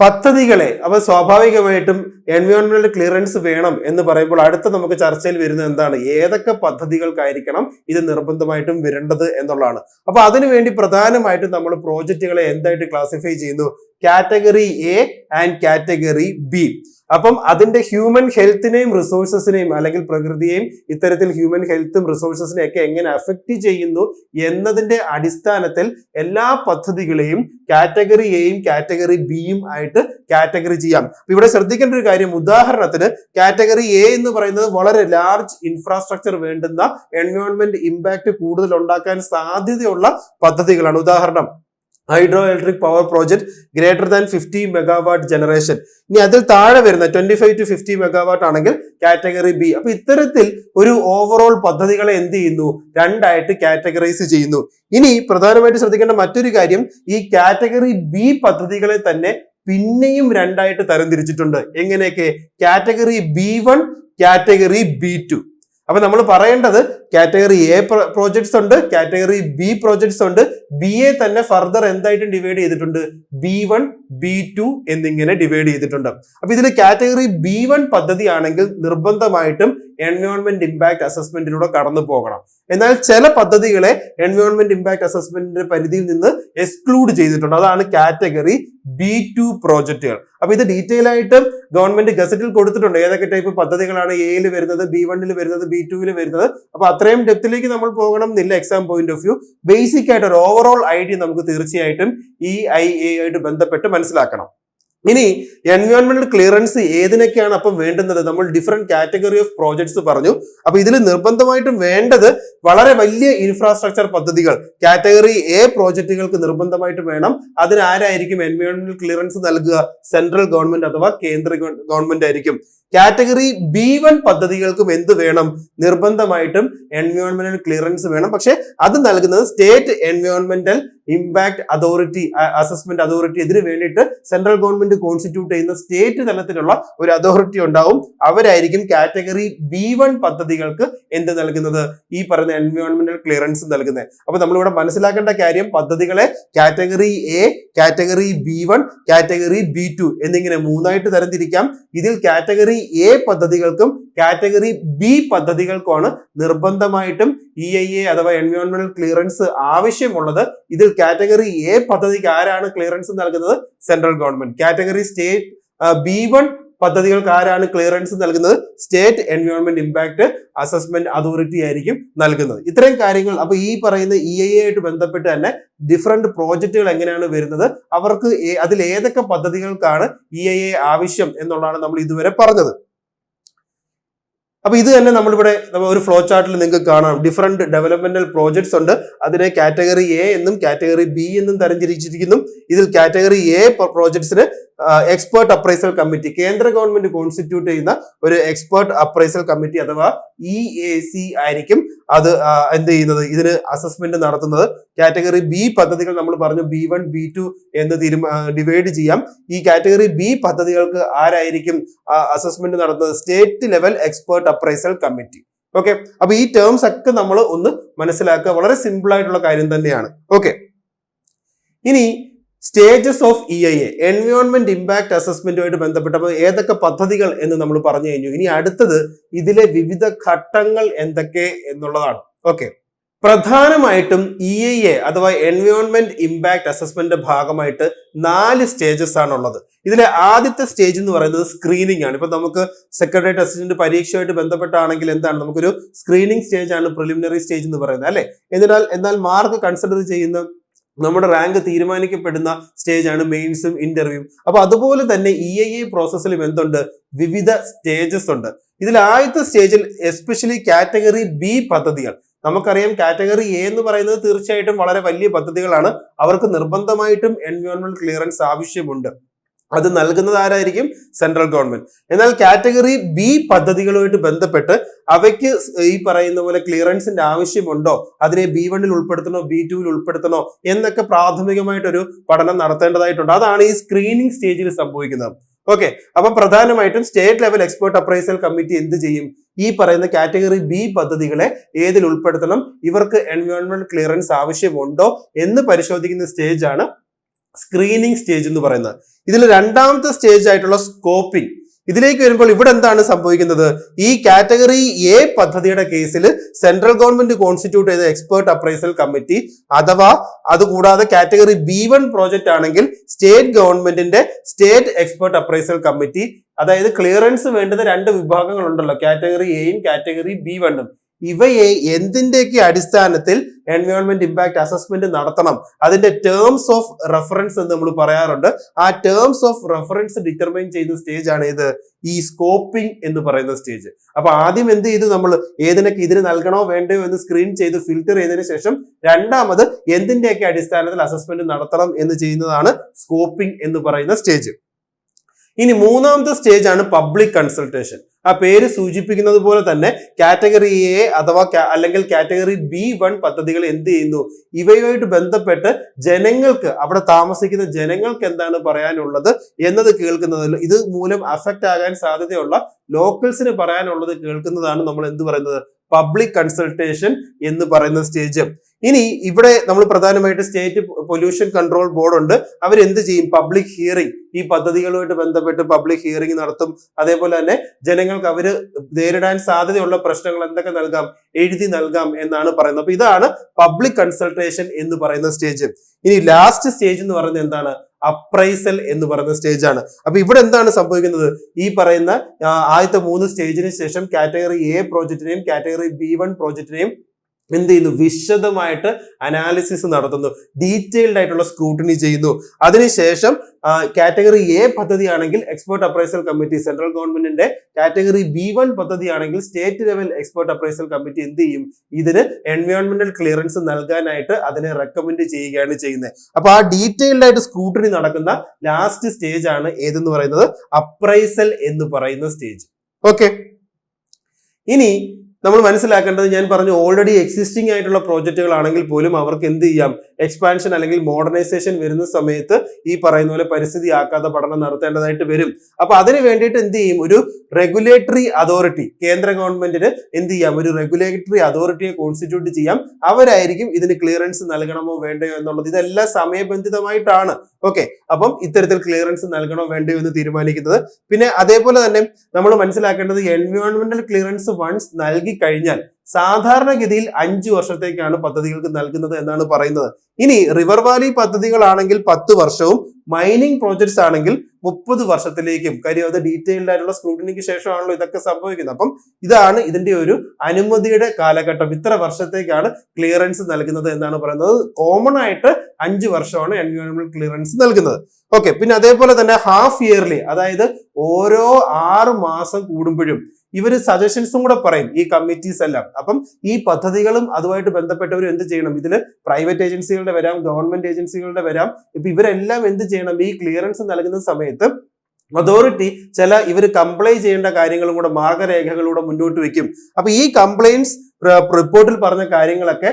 പദ്ധതികളെ അവ സ്വാഭാവികമായിട്ടും എൻവയോൺമെന്റൽ ക്ലിയറൻസ് വേണം എന്ന് പറയുമ്പോൾ അടുത്ത നമുക്ക് ചർച്ചയിൽ വരുന്നത് എന്താണ്? ഏതൊക്കെ പദ്ധതികൾക്കായിരിക്കണം ഇത് നിർബന്ധമായിട്ടും വരേണ്ടത് എന്നുള്ളതാണ്. അപ്പൊ അതിനുവേണ്ടി പ്രധാനമായിട്ടും നമ്മൾ പ്രോജക്റ്റുകളെ എന്തായിട്ട് ക്ലാസിഫൈ ചെയ്യുന്നു? Category A and category B അപ്പം അതിന്റെ ഹ്യൂമൻ ഹെൽത്തിനെയും റിസോഴ്സസിനെയും അല്ലെങ്കിൽ പ്രകൃതിയെയും ഇത്തരത്തിൽ ഹ്യൂമൻ ഹെൽത്തും റിസോഴ്സസിനെയും ഒക്കെ എങ്ങനെ അഫക്റ്റ് ചെയ്യുന്നു എന്നതിന്റെ അടിസ്ഥാനത്തിൽ എല്ലാ പദ്ധതികളെയും കാറ്റഗറി എയും കാറ്റഗറി ബിയും ആയിട്ട് കാറ്റഗറി ചെയ്യാം. ഇവിടെ ശ്രദ്ധിക്കേണ്ട ഒരു കാര്യം ഉദാഹരണത്തിന് കാറ്റഗറി എ എന്ന് പറയുന്നത് വളരെ ലാർജ് ഇൻഫ്രാസ്ട്രക്ചർ വേണ്ടുന്ന എൻവയോൺമെന്റ് ഇമ്പാക്ട് കൂടുതൽ ഉണ്ടാക്കാൻ സാധ്യതയുള്ള പദ്ധതികളാണ്. ഉദാഹരണം hydro electric power project greater than fifty megawatt generation. ഇനി അതിൽ താഴെ വരുന്ന twenty five to fifty megawatt ആണെങ്കിൽ കാറ്റഗറി ബി. അപ്പൊ ഇത്തരത്തിൽ ഒരു ഓവറോൾ പദ്ധതികളെ എന്ത് ചെയ്യുന്നു? രണ്ടായിട്ട് കാറ്റഗറൈസ് ചെയ്യുന്നു. ഇനി പ്രധാനമായിട്ട് ശ്രദ്ധിക്കേണ്ട മറ്റൊരു കാര്യം ഈ കാറ്റഗറി ബി പദ്ധതികളെ തന്നെ പിന്നെയും രണ്ടായിട്ട് തരംതിരിച്ചിട്ടുണ്ട്. എങ്ങനെയൊക്കെ? Category B one category B two. അപ്പൊ നമ്മൾ പറയേണ്ടത് കാറ്റഗറി എ പ്രോജക്ട്സ് ഉണ്ട് കാറ്റഗറി ബി പ്രോജക്ട്സ് ഉണ്ട്. ബി എ തന്നെ ഫർദർ എന്തായിട്ടും ഡിവൈഡ് ചെയ്തിട്ടുണ്ട്? ബി വൺ ബി ടു എന്നിങ്ങനെ ഡിവൈഡ് ചെയ്തിട്ടുണ്ട്. അപ്പൊ ഇതിൽ കാറ്റഗറി ബി വൺ പദ്ധതിയാണെങ്കിൽ നിർബന്ധമായിട്ടും എൻവയോൺമെന്റ് ഇമ്പാക്ട് അസസ്മെന്റിലൂടെ കടന്നു പോകണം. എന്നാൽ ചില പദ്ധതികളെ എൻവയോൺമെന്റ് ഇമ്പാക്ട് അസസ്മെന്റിന്റെ പരിധിയിൽ നിന്ന് എക്സ്ക്ലൂഡ് ചെയ്തിട്ടുണ്ട്. അതാണ് കാറ്റഗറി ബി ടു പ്രോജക്റ്റുകൾ അപ്പൊ ഇത് ഡീറ്റെയിൽ ആയിട്ട് ഗവൺമെന്റ് ഗസറ്റിൽ കൊടുത്തിട്ടുണ്ട്. ഏതൊക്കെ ടൈപ്പ് പദ്ധതികളാണ് എയിൽ വരുന്നത് ബി വണ്ണിൽ വരുന്നത് ബി ടുവിൽ വരുന്നത്. അപ്പൊ അത്രയും ഡെപ്തിലേക്ക് നമ്മൾ പോകണം എന്നില്ല exam point of view basic ആയിട്ട് ഒരു ഓവറോൾ ഐഡിയ നമുക്ക് തീർച്ചയായിട്ടും ഇ ഐ എ ആയിട്ട് ബന്ധപ്പെട്ട് മനസ്സിലാക്കണം. ഇനി എൻവയോൺമെന്റൽ ക്ലിയറൻസ് ഏതിനൊക്കെയാണ് അപ്പം വേണ്ടുന്നത്? നമ്മൾ ഡിഫറെന്റ് കാറ്റഗറി ഓഫ് പ്രോജക്ട്സ് പറഞ്ഞു. അപ്പൊ ഇതിൽ നിർബന്ധമായിട്ടും വേണ്ടത് വളരെ വലിയ ഇൻഫ്രാസ്ട്രക്ചർ പദ്ധതികൾ കാറ്റഗറി എ പ്രോജക്റ്റുകൾക്ക് നിർബന്ധമായിട്ടും വേണം. അതിനാരായിരിക്കും എൻവയോൺമെന്റ് എൻവയോൺമെന്റൽ ക്ലിയറൻസ് നൽകുക? സെൻട്രൽ ഗവൺമെന്റ് അഥവാ കേന്ദ്ര ഗവൺമെന്റ് ആയിരിക്കും. കാറ്റഗറി ബി വൺ പദ്ധതികൾക്കും എന്ത് വേണം? നിർബന്ധമായിട്ടും എൻവയോൺമെന്റൽ ക്ലിയറൻസ് വേണം. പക്ഷെ അത് നൽകുന്നത് സ്റ്റേറ്റ് എൻവയോൺമെന്റൽ ഇമ്പാക്ട് അതോറിറ്റി അസസ്മെന്റ് അതോറിറ്റി ഇതിന് വേണ്ടിയിട്ട് സെൻട്രൽ ഗവൺമെന്റ് കോൺസ്റ്റിറ്റ്യൂട്ട് ചെയ്യുന്ന സ്റ്റേറ്റ് തലത്തിലുള്ള ഒരു അതോറിറ്റി ഉണ്ടാവും. അവരായിരിക്കും കാറ്റഗറി ബി വൺ പദ്ധതികൾക്ക് എന്ത് നൽകുന്നത്? ഈ പറയുന്ന എൻവയോൺമെന്റൽ ക്ലിയറൻസ് നൽകുന്നത്. അപ്പൊ നമ്മളിവിടെ മനസ്സിലാക്കേണ്ട കാര്യം പദ്ധതികളെ category A category B one category B two എന്നിങ്ങനെ മൂന്നായിട്ട് തരംതിരിക്കാം. ഇതിൽ കാറ്റഗറി എ പദ്ധതികൾക്കും കാറ്റഗറി ബി പദ്ധതികൾക്കുമാണ് നിർബന്ധമായിട്ടും ഇ ഐ എ അഥവാ എൻവയോൺമെന്റൽ ക്ലിയറൻസ് ആവശ്യമുള്ളത്. ഇതിൽ കാറ്റഗറി എ പദ്ധതിക്ക് ആരാണ് ക്ലിയറൻസ് നൽകുന്നത്? Central government category state B one പദ്ധതികൾക്ക് ആരാണ് ക്ലിയറൻസ് നൽകുന്നത്? State environment impact assessment authority ആയിരിക്കും നൽകുന്നത്. ഇത്രയും കാര്യങ്ങൾ അപ്പൊ ഈ പറയുന്ന ഇ ഐ ആയിട്ട് ബന്ധപ്പെട്ട് തന്നെ ഡിഫറെന്റ് പ്രോജക്റ്റുകൾ എങ്ങനെയാണ് വരുന്നത്? അവർക്ക് അതിൽ ഏതൊക്കെ പദ്ധതികൾക്കാണ് ഇ ഐ എ ആവശ്യം എന്നുള്ളതാണ് നമ്മൾ ഇതുവരെ പറഞ്ഞത്. അപ്പൊ ഇത് തന്നെ നമ്മളിവിടെ ഒരു ഫ്ലോ ചാർട്ടിൽ നിങ്ങൾക്ക് കാണാം. ഡിഫറെന്റ് ഡെവലപ്മെന്റൽ പ്രോജക്ട്സ് ഉണ്ട്. അതിനെ കാറ്റഗറി എ എന്നും കാറ്റഗറി ബി എന്നും തരംതിരിച്ചിരിക്കുന്നു. ഇതിൽ കാറ്റഗറി എ പ്രോജക്ട്സിന് എക്സ്പേർട്ട് അപ്രൈസൽ കമ്മിറ്റി കേന്ദ്ര ഗവൺമെന്റ് കോൺസ്റ്റിറ്റ്യൂട്ട് ചെയ്യുന്ന ഒരു എക്സ്പേർട്ട് അപ്രൈസൽ കമ്മിറ്റി അഥവാ ഇ എ സി ആയിരിക്കും അത് എന്ത് ചെയ്യുന്നത്? ഇതിന് അസസ്മെന്റ് നടത്തുന്നത്. കാറ്റഗറി ബി പദ്ധതികൾ നമ്മൾ പറഞ്ഞു ബി വൺ ബി ടു എന്ന് തീരുമാ ഡിവൈഡ് ചെയ്യാം. ഈ കാറ്റഗറി ബി പദ്ധതികൾക്ക് ആരായിരിക്കും അസസ്മെന്റ് നടത്തുന്നത്? State level expert appraisal committee okay അപ്പൊ ഈ ടേംസ് ഒക്കെ നമ്മൾ ഒന്ന് മനസ്സിലാക്കുക. വളരെ സിമ്പിൾ ആയിട്ടുള്ള കാര്യം തന്നെയാണ്. ഓക്കെ ഇനി stages of E I A environment impact അസസ്മെന്റുമായിട്ട് ബന്ധപ്പെട്ടപ്പോൾ ഏതൊക്കെ പദ്ധതികൾ എന്ന് നമ്മൾ പറഞ്ഞു കഴിഞ്ഞു. ഇനി അടുത്തത് ഇതിലെ വിവിധ ഘട്ടങ്ങൾ എന്തൊക്കെ എന്നുള്ളതാണ്. ഓക്കെ പ്രധാനമായിട്ടും ഇ ഐ എ അഥവാ എൻവയോൺമെന്റ് ഇമ്പാക്ട് അസസ്മെന്റ് ഭാഗമായിട്ട് നാല് സ്റ്റേജസ് ആണുള്ളത്. ഇതിലെ ആദ്യത്തെ സ്റ്റേജ് എന്ന് പറയുന്നത് സ്ക്രീനിങ് ആണ്. ഇപ്പൊ നമുക്ക് സെക്രട്ടേറിയറ്റ് അസിസ്റ്റന്റ് പരീക്ഷയുമായിട്ട് ബന്ധപ്പെട്ടാണെങ്കിൽ എന്താണ്? നമുക്കൊരു സ്ക്രീനിങ് സ്റ്റേജ് ആണ് പ്രിലിമിനറി സ്റ്റേജ് എന്ന് പറയുന്നത്. അല്ലെ? എന്നാൽ എന്നാൽ മാർക്ക് കൺസിഡർ ചെയ്യുന്ന നമ്മുടെ റാങ്ക് തീരുമാനിക്കപ്പെടുന്ന സ്റ്റേജ് ആണ് മെയിൻസും ഇന്റർവ്യൂ അപ്പൊ അതുപോലെ തന്നെ ഇ ഐ ഐ പ്രോസസ്സിലും എന്തുണ്ട്? വിവിധ സ്റ്റേജസ് ഉണ്ട്. ഇതിൽ ആദ്യത്തെ സ്റ്റേജിൽ എസ്പെഷ്യലി കാറ്റഗറി ബി പദ്ധതികൾ. നമുക്കറിയാം കാറ്റഗറി എ എന്ന് പറയുന്നത് തീർച്ചയായിട്ടും വളരെ വലിയ പദ്ധതികളാണ്. അവർക്ക് നിർബന്ധമായിട്ടും എൻവയോൺമെന്റ് ക്ലിയറൻസ് ആവശ്യമുണ്ട്. അത് നൽകുന്നത് ആരായിരിക്കും? സെൻട്രൽ ഗവൺമെന്റ് എന്നാൽ കാറ്റഗറി ബി പദ്ധതികളുമായിട്ട് ബന്ധപ്പെട്ട് അവയ്ക്ക് ഈ പറയുന്ന പോലെ ക്ലിയറൻസിന്റെ ആവശ്യമുണ്ടോ? അതിനെ ബി വണ്ണിൽ ഉൾപ്പെടുത്തണോ? ബി ടുവിൽ ഉൾപ്പെടുത്തണോ? എന്നൊക്കെ പ്രാഥമികമായിട്ടൊരു പഠനം നടത്തേണ്ടതായിട്ടുണ്ട്. അതാണ് ഈ സ്ക്രീനിങ് സ്റ്റേജിൽ സംഭവിക്കുന്നത്. ഓക്കെ അപ്പൊ പ്രധാനമായിട്ടും state level expert appraisal committee എന്ത് ചെയ്യും? ഈ പറയുന്ന കാറ്റഗറി ബി പദ്ധതികളെ ഏതിൽ ഉൾപ്പെടുത്തണം? ഇവർക്ക് എൻവയോൺമെന്റ് ക്ലിയറൻസ് ആവശ്യമുണ്ടോ എന്ന് പരിശോധിക്കുന്ന സ്റ്റേജാണ് സ്ക്രീനിങ് സ്റ്റേജ് എന്ന് പറയുന്നത്. ഇതിൽ രണ്ടാമത്തെ സ്റ്റേജ് ആയിട്ടുള്ള സ്കോപ്പിംഗ് ഇതിലേക്ക് വരുമ്പോൾ ഇവിടെ എന്താണ് സംഭവിക്കുന്നത്? ഈ കാറ്റഗറി എ പദ്ധതിയുടെ കേസിൽ സെൻട്രൽ ഗവൺമെന്റ് കോൺസ്റ്റിറ്റ്യൂട്ട് ചെയ്ത എക്സ്പേർട്ട് അപ്രൈസൽ കമ്മിറ്റി അഥവാ അതുകൂടാതെ കാറ്റഗറി ബി വൺ പ്രോജക്റ്റ് ആണെങ്കിൽ സ്റ്റേറ്റ് ഗവൺമെന്റിന്റെ സ്റ്റേറ്റ് എക്സ്പേർട്ട് അപ്രൈസൽ കമ്മിറ്റി അതായത് ക്ലിയറൻസ് വേണ്ടുന്ന രണ്ട് വിഭാഗങ്ങളുണ്ടല്ലോ. കാറ്റഗറി എയും കാറ്റഗറി ബി വണ്ണും ഇവയെ എന്തിന്റെയൊക്കെ അടിസ്ഥാനത്തിൽ എൻവയോൺമെന്റ് ഇമ്പാക്ട് അസസ്മെന്റ് നടത്തണം? അതിന്റെ ടേംസ് ഓഫ് റെഫറൻസ് എന്ന് നമ്മൾ പറയാറുണ്ട്. ആ ടേംസ് ഓഫ് റെഫറൻസ് ഡിറ്റർമൈൻ ചെയ്യുന്ന സ്റ്റേജ് ആണ് ഇത് ഈ സ്കോപ്പിംഗ് എന്ന് പറയുന്ന സ്റ്റേജ് അപ്പൊ ആദ്യം എന്ത് ചെയ്തു നമ്മൾ? ഏതിനൊക്കെ ഇതിന് നൽകണോ വേണ്ടയോ എന്ന് സ്ക്രീൻ ചെയ്ത് ഫിൽറ്റർ ചെയ്തതിനു ശേഷം രണ്ടാമത് എന്തിന്റെയൊക്കെ അടിസ്ഥാനത്തിൽ അസസ്മെന്റ് നടത്തണം എന്ന് ചെയ്യുന്നതാണ് സ്കോപ്പിംഗ് എന്ന് പറയുന്ന സ്റ്റേജ് ഇനി മൂന്നാമത്തെ സ്റ്റേജ് ആണ് പബ്ലിക് കൺസൾട്ടേഷൻ ആ പേര് സൂചിപ്പിക്കുന്നത് പോലെ തന്നെ കാറ്റഗറി എ അഥവാ അല്ലെങ്കിൽ കാറ്റഗറി ബി വൺ പദ്ധതികൾ എന്ത് ചെയ്യുന്നു? ഇവയുമായിട്ട് ബന്ധപ്പെട്ട് ജനങ്ങൾക്ക് അവിടെ താമസിക്കുന്ന ജനങ്ങൾക്ക് എന്താണ് പറയാനുള്ളത് എന്നത് കേൾക്കുന്നത് ഇത് മൂലം അഫക്റ്റ് ആകാൻ സാധ്യതയുള്ള ലോക്കൽസിന് പറയാനുള്ളത് കേൾക്കുന്നതാണ് നമ്മൾ എന്ത് പറയുന്നത്? പബ്ലിക് കൺസൾട്ടേഷൻ എന്ന് പറയുന്ന സ്റ്റേജ് ഇനി ഇവിടെ നമ്മൾ പ്രധാനമായിട്ട് സ്റ്റേറ്റ് പൊല്യൂഷൻ കൺട്രോൾ ബോർഡ് ഉണ്ട്. അവരെന്ത് ചെയ്യും? പബ്ലിക് ഹിയറിംഗ് ഈ പദ്ധതികളുമായിട്ട് ബന്ധപ്പെട്ട് പബ്ലിക് ഹിയറിംഗ് നടത്തും. അതേപോലെ തന്നെ ജനങ്ങൾക്ക് അവർ നേരിടാൻ സാധ്യതയുള്ള പ്രശ്നങ്ങൾ എന്തൊക്കെ നൽകാം? എഴുതി നൽകാം എന്നാണ് പറയുന്നത്. അപ്പൊ ഇതാണ് പബ്ലിക് കൺസൾട്ടേഷൻ എന്ന് പറയുന്ന സ്റ്റേജ് ഇനി ലാസ്റ്റ് സ്റ്റേജ് എന്ന് പറയുന്നത് എന്താണ്? അപ്രൈസൽ എന്ന് പറയുന്ന സ്റ്റേജ് ആണ്. അപ്പൊ ഇവിടെ എന്താണ് സംഭവിക്കുന്നത്? ഈ പറയുന്ന ആദ്യത്തെ മൂന്ന് സ്റ്റേജിന് ശേഷം കാറ്റഗറി എ പ്രോജക്റ്റിനെയും കാറ്റഗറി ബി വൺ പ്രോജക്റ്റിനെയും എന്ത് ചെയ്യുന്നു? വിശദമായിട്ട് അനാലിസിസ് നടത്തുന്നു. ഡീറ്റെയിൽഡ് ആയിട്ടുള്ള സ്ക്രൂട്ടിനി ചെയ്യുന്നു. അതിനുശേഷം കാറ്റഗറി എ പദ്ധതി ആണെങ്കിൽ എക്സ്പോർട്ട് അപ്രൈസൽ കമ്മിറ്റി സെൻട്രൽ ഗവൺമെന്റിന്റെ കാറ്റഗറി ബി വൺ പദ്ധതി ആണെങ്കിൽ state level export appraisal committee എന്ത് ചെയ്യും? ഇതിന് എൻവയോൺമെന്റൽ ക്ലിയറൻസ് നൽകാനായിട്ട് അതിനെ റെക്കമെൻഡ് ചെയ്യുകയാണ് ചെയ്യുന്നത്. അപ്പൊ ആ ഡീറ്റെയിൽഡ് ആയിട്ട് സ്ക്രൂട്ടിനി നടക്കുന്ന ലാസ്റ്റ് സ്റ്റേജ് ആണ് ഏതെന്ന് പറയുന്നത്? അപ്രൈസൽ എന്ന് പറയുന്ന സ്റ്റേജ് ഓക്കെ ഇനി നമ്മൾ മനസ്സിലാക്കേണ്ടത് ഞാൻ പറഞ്ഞു ഓൾറെഡി എക്സിസ്റ്റിംഗ് ആയിട്ടുള്ള പ്രോജക്റ്റുകൾ ആണെങ്കിൽ പോലും അവർക്ക് എന്ത് ചെയ്യാം? എക്സ്പാൻഷൻ അല്ലെങ്കിൽ മോഡേണൈസേഷൻ വരുന്ന സമയത്ത് ഈ പറയുന്ന പോലെ പരിസ്ഥിതി ആക്കാതെ പഠനം നടത്തേണ്ടതായിട്ട് വരും. അപ്പൊ അതിന് വേണ്ടിയിട്ട് എന്ത് ചെയ്യും? ഒരു റെഗുലേറ്ററി അതോറിറ്റി കേന്ദ്ര ഗവൺമെന്റിന് എന്ത് ചെയ്യാം? ഒരു റെഗുലേറ്ററി അതോറിറ്റിയെ കോൺസ്റ്റിറ്റ്യൂട്ട് ചെയ്യാം. അവരായിരിക്കും ഇതിന് ക്ലിയറൻസ് നൽകണമോ വേണ്ടയോ എന്നുള്ളത്. ഇതെല്ലാം സമയബന്ധിതമായിട്ടാണ്. ഓക്കെ അപ്പം ഇത്തരത്തിൽ ക്ലിയറൻസ് നൽകണോ വേണ്ടയോ എന്ന് തീരുമാനിക്കുന്നത്. പിന്നെ അതേപോലെ തന്നെ നമ്മൾ മനസ്സിലാക്കേണ്ടത് എൻവയോൺമെന്റൽ ക്ലിയറൻസ് വൺസ് നൽകി കഴിഞ്ഞാൽ സാധാരണഗതിയിൽ അഞ്ചു വർഷത്തേക്കാണ് പദ്ധതികൾക്ക് നൽകുന്നത് എന്നാണ് പറയുന്നത്. ഇനി റിവർ വാലി പദ്ധതികളാണെങ്കിൽ പത്ത് വർഷവും മൈനിങ് പ്രോജക്ട്സ് ആണെങ്കിൽ മുപ്പത് വർഷത്തിലേക്കും. കാര്യം അത് ഡീറ്റെയിൽഡ് ആയിട്ടുള്ള സ്ക്രൂട്ടിനിക്ക് ശേഷമാണല്ലോ ഇതൊക്കെ സംഭവിക്കുന്നത്. അപ്പം ഇതാണ് ഇതിന്റെ ഒരു അനുമതിയുടെ കാലഘട്ടം. ഇത്ര വർഷത്തേക്കാണ് ക്ലിയറൻസ് നൽകുന്നത് എന്നാണ് പറയുന്നത്. കോമൺ ആയിട്ട് അഞ്ച് വർഷമാണ് എൻവയോൺമെന്റ് ക്ലിയറൻസ് നൽകുന്നത്. ഓക്കെ പിന്നെ അതേപോലെ തന്നെ ഹാഫ് ഇയർലി അതായത് ഓരോ ആറ് മാസം കൂടുമ്പോഴും ഇവർ സജഷൻസും കൂടെ പറയും ഈ കമ്മിറ്റീസ് എല്ലാം. അപ്പം ഈ പദ്ധതികളും അതുമായിട്ട് ബന്ധപ്പെട്ടവർ എന്ത് ചെയ്യണം? ഇതിൽ പ്രൈവറ്റ് ഏജൻസികളുടെ വരാം ഗവൺമെന്റ് ഏജൻസികളുടെ വരാം. ഇപ്പൊ ഇവരെല്ലാം എന്ത് ചെയ്യണം? ഈ ക്ലിയറൻസ് നൽകുന്ന സമയത്ത് അതോറിറ്റി ചില ഇവർ കംപ്ലൈ ചെയ്യേണ്ട കാര്യങ്ങളും കൂടെ മാർഗരേഖകളൂടെ മുന്നോട്ട് വെക്കും. അപ്പൊ ഈ കംപ്ലൈൻസ് റിപ്പോർട്ടിൽ പറഞ്ഞ കാര്യങ്ങളൊക്കെ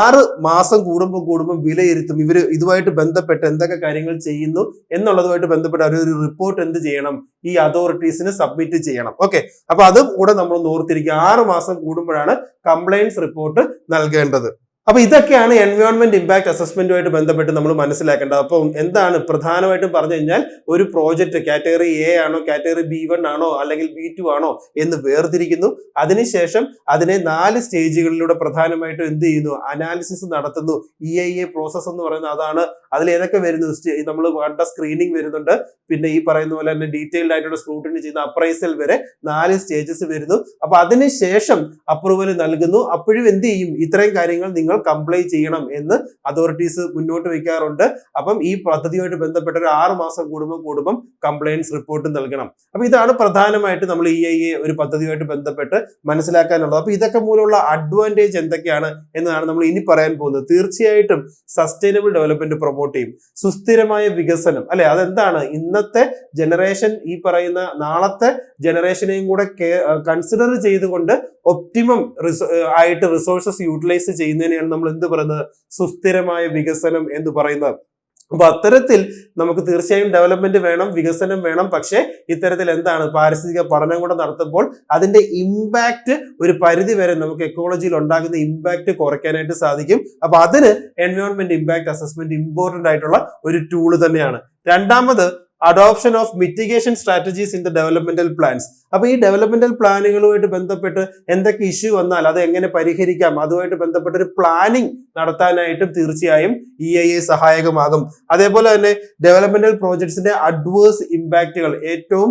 ആറ് മാസം കൂടുമ്പോൾ കൂടുമ്പോൾ വിലയിരുത്തും. ഇവർ ഇതുമായിട്ട് ബന്ധപ്പെട്ട് എന്തൊക്കെ കാര്യങ്ങൾ ചെയ്യുന്നു എന്നുള്ളതുമായിട്ട് ബന്ധപ്പെട്ട് അവർ ഒരു റിപ്പോർട്ട് എന്ത് ചെയ്യണം? ഈ അതോറിറ്റീസിന് സബ്മിറ്റ് ചെയ്യണം. ഓക്കെ അപ്പൊ അതും കൂടെ നമ്മൾ ഓർത്തിരിക്കുക. ആറ് മാസം കൂടുമ്പോഴാണ് കംപ്ലൈൻസ് റിപ്പോർട്ട് നൽകേണ്ടത്. അപ്പൊ ഇതൊക്കെയാണ് എൻവയോൺമെന്റ് ഇമ്പാക്ട് അസസ്മെന്റുമായിട്ട് ബന്ധപ്പെട്ട് നമ്മൾ മനസ്സിലാക്കേണ്ടത്. അപ്പം എന്താണ് പ്രധാനമായിട്ടും പറഞ്ഞു കഴിഞ്ഞാൽ ഒരു പ്രോജക്റ്റ് കാറ്റഗറി എ ആണോ കാറ്റഗറി ബി വൺ ആണോ അല്ലെങ്കിൽ ബി ടു ആണോ എന്ന് വേർതിരിക്കുന്നു. അതിനുശേഷം അതിനെ നാല് സ്റ്റേജുകളിലൂടെ പ്രധാനമായിട്ടും എന്ത് ചെയ്യുന്നു? അനാലിസിസ് നടത്തുന്നു. ഇ ഐ എ പ്രോസസ് എന്ന് പറയുന്നത് അതാണ്. അതിൽ ഏതൊക്കെ വരുന്നു? നമ്മൾ വേണ്ട സ്ക്രീനിങ് വരുന്നുണ്ട്. പിന്നെ ഈ പറയുന്ന പോലെ തന്നെ ഡീറ്റെയിൽഡ് ആയിട്ടുള്ള സ്ക്രൂട്ടിനി ചെയ്യുന്ന അപ്രൈസൽ വരെ നാല് സ്റ്റേജസ് വരുന്നു. അപ്പൊ അതിനുശേഷം അപ്രൂവൽ നൽകുന്നു. അപ്പോഴും എന്ത് ചെയ്യും? ഇത്രയും കാര്യങ്ങൾ നിങ്ങൾ കംപ്ലൈ ചെയ്യണം എന്ന് അതോറിറ്റീസ് മുന്നോട്ട് വയ്ക്കാറുണ്ട്. അപ്പം ഈ പദ്ധതിയുമായിട്ട് ബന്ധപ്പെട്ട ഒരു ആറ് മാസം കൂടുമ്പോൾ കൂടുമ്പം കംപ്ലൈൻസ് റിപ്പോർട്ട് നൽകണം. അപ്പൊ ഇതാണ് പ്രധാനമായിട്ട് നമ്മൾ ഇ ഐ എ ഒരു പദ്ധതിയുമായിട്ട് ബന്ധപ്പെട്ട് മനസ്സിലാക്കാനുള്ളത്. അപ്പൊ ഇതൊക്കെ മൂലമുള്ള അഡ്വാന്റേജ് എന്തൊക്കെയാണ് എന്നതാണ് നമ്മൾ ഇനി പറയാൻ പോകുന്നത്. തീർച്ചയായിട്ടും സസ്റ്റൈനബിൾ ഡെവലപ്മെന്റ് പ്രൊമോട്ട് ചെയ്യും. സുസ്ഥിരമായ വികസനം. അല്ലെ? അതെന്താണ്? ഇന്നത്തെ ജനറേഷൻ ഈ പറയുന്ന നാളത്തെ ജനറേഷനെയും കൂടെ കൺസിഡർ ചെയ്തുകൊണ്ട് ഒപ്റ്റിമം ആയിട്ട് റിസോഴ്സസ് യൂട്ടിലൈസ് ചെയ്യുന്നതിനെയാണ് നമ്മൾ എന്ത് പറയുന്നത്? സുസ്ഥിരമായ വികസനം എന്ന് പറയുന്നത്. അപ്പൊ അത്തരത്തിൽ നമുക്ക് തീർച്ചയായും ഡെവലപ്മെന്റ് വേണം വികസനം വേണം. പക്ഷേ ഇത്തരത്തിൽ എന്താണ്? പാരിസ്ഥിതിക പഠനം കൂടെ നടത്തുമ്പോൾ അതിന്റെ ഇമ്പാക്റ്റ് ഒരു പരിധി വരെ നമുക്ക് എക്കോളജിയിൽ ഉണ്ടാകുന്ന ഇമ്പാക്റ്റ് കുറയ്ക്കാനായിട്ട് സാധിക്കും. അപ്പൊ അതിന് എൻവയോൺമെന്റ് ഇമ്പാക്ട് അസസ്മെന്റ് ഇമ്പോർട്ടന്റ് ആയിട്ടുള്ള ഒരു ടൂൾ തന്നെയാണ്. രണ്ടാമത് adoption of mitigation strategies in the developmental plans അപ്പൊ ഈ ഡെവലപ്മെന്റൽ പ്ലാനുകളുമായിട്ട് ബന്ധപ്പെട്ട് എന്തൊക്കെ ഇഷ്യൂ വന്നാൽ അത് എങ്ങനെ പരിഹരിക്കാം? അതുമായിട്ട് ബന്ധപ്പെട്ട ഒരു പ്ലാനിങ് നടത്താനായിട്ടും തീർച്ചയായും ഇ ഐ എ സഹായകമാകും. അതേപോലെ തന്നെ ഡെവലപ്മെന്റൽ പ്രോജക്ട്സിന്റെ അഡ്വേഴ്സ് ഇമ്പാക്റ്റുകൾ ഏറ്റവും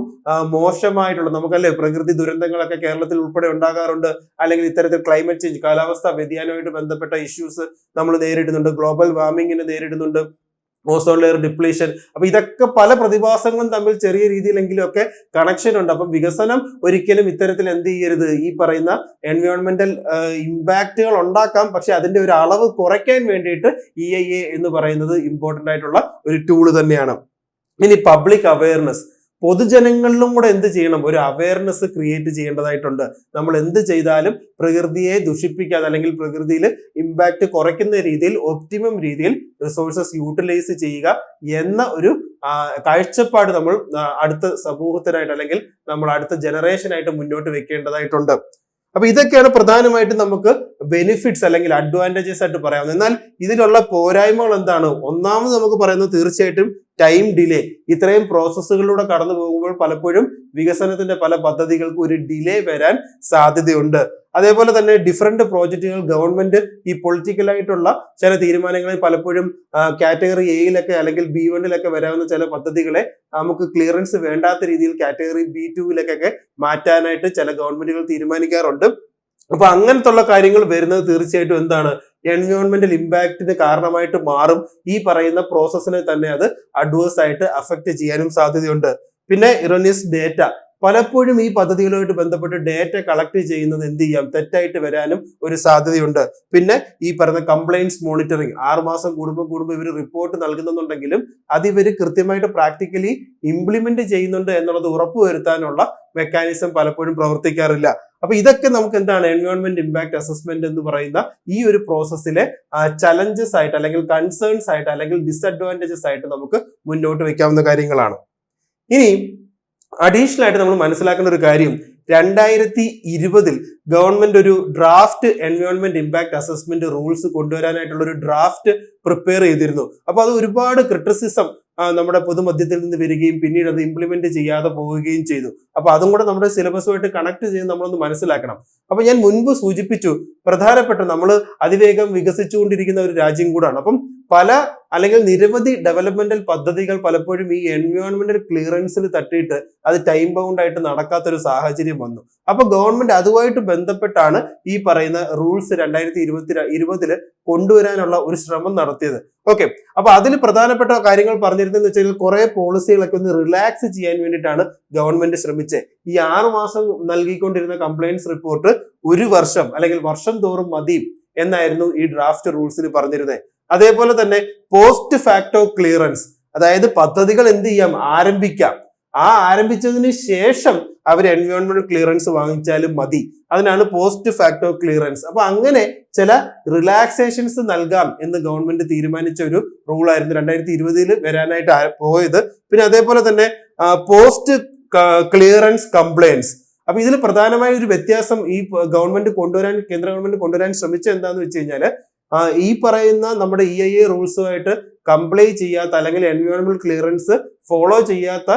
മോശമായിട്ടുള്ള നമുക്കല്ലേ പ്രകൃതി ദുരന്തങ്ങളൊക്കെ കേരളത്തിൽ ഉൾപ്പെടെ ഉണ്ടാകാറുണ്ട്. അല്ലെങ്കിൽ ഇത്തരത്തിൽ ക്ലൈമറ്റ് ചേഞ്ച് കാലാവസ്ഥാ വ്യതിയാനവുമായിട്ട് ബന്ധപ്പെട്ട ഇഷ്യൂസ് നമ്മൾ നേരിടുന്നുണ്ട്. ഗ്ലോബൽ വാർമിങ്ങിനെ നേരിടുന്നുണ്ട്. ഓസോൺ ലെയർ ഡിപ്ലീഷൻ അപ്പൊ ഇതൊക്കെ പല പ്രതിഭാസങ്ങളും തമ്മിൽ ചെറിയ രീതിയിലെങ്കിലും ഒക്കെ കണക്ഷൻ ഉണ്ട്. അപ്പം വികസനം ഒരിക്കലും ഇത്തരത്തിൽ എന്ത് ചെയ്യരുത്? ഈ പറയുന്ന എൻവയോൺമെന്റൽ ഇമ്പാക്റ്റുകൾ ഉണ്ടാക്കാം. പക്ഷെ അതിന്റെ ഒരു അളവ് കുറയ്ക്കാൻ വേണ്ടിയിട്ട് ഇ ഐ എ എന്ന് പറയുന്നത് ഇമ്പോർട്ടന്റ് ആയിട്ടുള്ള ഒരു ടൂൾ തന്നെയാണ്. ഇനി പബ്ലിക് അവയർനെസ് പൊതുജനങ്ങളിലും കൂടെ എന്ത് ചെയ്യണം? ഒരു അവയർനെസ് ക്രിയേറ്റ് ചെയ്യേണ്ടതായിട്ടുണ്ട്. നമ്മൾ എന്ത് ചെയ്താലും പ്രകൃതിയെ ദുഷിപ്പിക്കാതെ അല്ലെങ്കിൽ പ്രകൃതിയിൽ ഇമ്പാക്റ്റ് കുറയ്ക്കുന്ന രീതിയിൽ ഒപ്റ്റിമം രീതിയിൽ റിസോഴ്സസ് യൂട്ടിലൈസ് ചെയ്യുക എന്ന ഒരു കാഴ്ചപ്പാട് നമ്മൾ അടുത്ത സമൂഹത്തിനായിട്ട് അല്ലെങ്കിൽ നമ്മൾ അടുത്ത ജനറേഷനായിട്ട് മുന്നോട്ട് വെക്കേണ്ടതായിട്ടുണ്ട്. അപ്പൊ ഇതൊക്കെയാണ് പ്രധാനമായിട്ടും നമുക്ക് ബെനിഫിറ്റ്സ് അല്ലെങ്കിൽ അഡ്വാന്റേജസ് ആയിട്ട് പറയാവുന്നത്. എന്നാൽ ഇതിലുള്ള പോരായ്മകൾ എന്താണ്? ഒന്നാമത് നമുക്ക് പറയുന്നത് തീർച്ചയായിട്ടും ടൈം ഡിലേ ഇത്രയും പ്രോസസ്സുകളിലൂടെ കടന്നു പോകുമ്പോൾ പലപ്പോഴും വികസനത്തിന്റെ പല പദ്ധതികൾക്ക് ഒരു ഡിലേ വരാൻ സാധ്യതയുണ്ട്. അതേപോലെ തന്നെ ഡിഫറെന്റ് പ്രോജക്റ്റുകൾ ഗവൺമെന്റ് ഈ പൊളിറ്റിക്കലായിട്ടുള്ള ചില തീരുമാനങ്ങളിൽ പലപ്പോഴും കാറ്റഗറി എയിലൊക്കെ അല്ലെങ്കിൽ ബി വണ്ണിലൊക്കെ വരാവുന്ന ചില പദ്ധതികളെ നമുക്ക് ക്ലിയറൻസ് വേണ്ടാത്ത രീതിയിൽ കാറ്റഗറി ബി ടുവിലേക്കൊക്കെ മാറ്റാനായിട്ട് ചില ഗവൺമെന്റുകൾ തീരുമാനിക്കാറുണ്ട്. അപ്പൊ അങ്ങനത്തുള്ള കാര്യങ്ങൾ വരുന്നത് തീർച്ചയായിട്ടും എന്താണ് എൻവയോൺമെന്റൽ ഇമ്പാക്റ്റിന് കാരണമായിട്ട് മാറും. ഈ പറയുന്ന പ്രോസസ്സിനെ തന്നെ അത് അഡ്വേഴ്സ് ആയിട്ട് അഫക്റ്റ് ചെയ്യാനും സാധ്യതയുണ്ട്. പിന്നെ ഇറോനിയസ് ഡേറ്റ പലപ്പോഴും ഈ പദ്ധതികളുമായിട്ട് ബന്ധപ്പെട്ട് ഡേറ്റ കളക്ട് ചെയ്യുന്നത് എന്ത് ചെയ്യാം? തെറ്റായിട്ട് വരാനും ഒരു സാധ്യതയുണ്ട്. പിന്നെ ഈ പറയുന്ന കംപ്ലൈൻസ് മോണിറ്ററിങ് ആറുമാസം കൂടുമ്പോൾ കൂടുമ്പോൾ ഇവർ റിപ്പോർട്ട് നൽകുന്നുണ്ടെങ്കിലും അത് ഇവർ കൃത്യമായിട്ട് പ്രാക്ടിക്കലി ഇംപ്ലിമെന്റ് ചെയ്യുന്നുണ്ട് എന്നുള്ളത് ഉറപ്പുവരുത്താനുള്ള മെക്കാനിസം പലപ്പോഴും പ്രവർത്തിക്കാറില്ല. അപ്പൊ ഇതൊക്കെ നമുക്ക് എന്താണ് എൻവയോൺമെന്റ് ഇമ്പാക്ട് അസസ്മെന്റ് എന്ന് പറയുന്ന ഈ ഒരു പ്രോസസ്സിലെ ചലഞ്ചസ് ആയിട്ട് അല്ലെങ്കിൽ കൺസേൺസ് ആയിട്ട് അല്ലെങ്കിൽ ഡിസ്അഡ്വാന്റേജസ് ആയിട്ട് നമുക്ക് മുന്നോട്ട് വെക്കാവുന്ന കാര്യങ്ങളാണ്. ഇനി അഡീഷണൽ ആയിട്ട് നമ്മൾ മനസ്സിലാക്കേണ്ട ഒരു കാര്യം രണ്ടായിരത്തി ഇരുപതിൽ ഗവൺമെന്റ് ഒരു draft environment impact assessment rules കൊണ്ടുവരാനായിട്ടുള്ള ഒരു ഡ്രാഫ്റ്റ് പ്രിപ്പയർ ചെയ്തിരുന്നു. അപ്പൊ അത് ഒരുപാട് ക്രിറ്റിസിസം നമ്മുടെ പൊതുമധ്യത്തിൽ നിന്ന് വരികയും പിന്നീട് അത് ഇംപ്ലിമെന്റ് ചെയ്യാതെ പോവുകയും ചെയ്തു. അപ്പൊ അതും കൂടെ നമ്മുടെ സിലബസുമായിട്ട് കണക്ട് ചെയ്ത് നമ്മളൊന്ന് മനസ്സിലാക്കണം. അപ്പൊ ഞാൻ മുൻപ് സൂചിപ്പിച്ചു പ്രധാനപ്പെട്ട നമ്മൾ അതിവേഗം വികസിച്ചുകൊണ്ടിരിക്കുന്ന ഒരു രാജ്യം കൂടാണ്. അപ്പം പല അല്ലെങ്കിൽ നിരവധി ഡെവലപ്മെന്റൽ പദ്ധതികൾ പലപ്പോഴും ഈ എൻവയോൺമെന്റൽ ക്ലിയറൻസിൽ തട്ടിയിട്ട് അത് ടൈം ബൗണ്ട് ആയിട്ട് നടക്കാത്തൊരു സാഹചര്യം വന്നു. അപ്പൊ ഗവൺമെന്റ് അതുമായിട്ട് ബന്ധപ്പെട്ടാണ് ഈ പറയുന്ന റൂൾസ് രണ്ടായിരത്തി ഇരുപത്തി ഇരുപതിൽ കൊണ്ടുവരാനുള്ള ഒരു ശ്രമം നടത്തിയത്. ഓക്കെ അപ്പൊ അതിൽ പ്രധാനപ്പെട്ട കാര്യങ്ങൾ പറഞ്ഞിരുന്നെന്ന് വെച്ചാൽ കുറെ പോളിസികളൊക്കെ ഒന്ന് റിലാക്സ് ചെയ്യാൻ വേണ്ടിയിട്ടാണ് ഗവൺമെന്റ് ശ്രമിച്ചത്. ഈ ആറു മാസം നൽകിക്കൊണ്ടിരുന്ന കംപ്ലൈൻസ് റിപ്പോർട്ട് ഒരു വർഷം അല്ലെങ്കിൽ വർഷം തോറും മതി എന്നായിരുന്നു ഈ ഡ്രാഫ്റ്റ് റൂൾസിൽ പറഞ്ഞിരുന്നത്. അതേപോലെ തന്നെ പോസ്റ്റ് ഫാക്ടോ ക്ലിയറൻസ് അതായത് പദ്ധതികൾ എന്ത് ചെയ്യാം? ആരംഭിക്കാം. ആ ആരംഭിച്ചതിന് ശേഷം അവർ എൻവയോൺമെന്റ് ക്ലിയറൻസ് വാങ്ങിച്ചാലും മതി. അതിനാണ് പോസ്റ്റ് ഫാക്ടോ ക്ലിയറൻസ് അപ്പൊ അങ്ങനെ ചില റിലാക്സേഷൻസ് നൽകാം എന്ന് ഗവൺമെന്റ് തീരുമാനിച്ച ഒരു റൂൾ ആയിരുന്നു രണ്ടായിരത്തി ഇരുപതിൽ വരാനായിട്ട് പോയത്. പിന്നെ അതേപോലെ തന്നെ പോസ്റ്റ് ക്ലിയറൻസ് കംപ്ലയൻസ് അപ്പൊ ഇതിൽ പ്രധാനമായ ഒരു വ്യത്യാസം ഈ ഗവൺമെന്റ് കൊണ്ടുവരാൻ കേന്ദ്ര ഗവൺമെന്റ് കൊണ്ടുവരാൻ ശ്രമിച്ചത് എന്താന്ന് വെച്ച് കഴിഞ്ഞാൽ ആ, ഈ പറയുന്ന നമ്മുടെ ഇ ഐ എ റൂൾസുമായിട്ട് കംപ്ലൈ ചെയ്യാത്ത അല്ലെങ്കിൽ എൻവയോൺമെന്റ് ക്ലിയറൻസ് ഫോളോ ചെയ്യാത്ത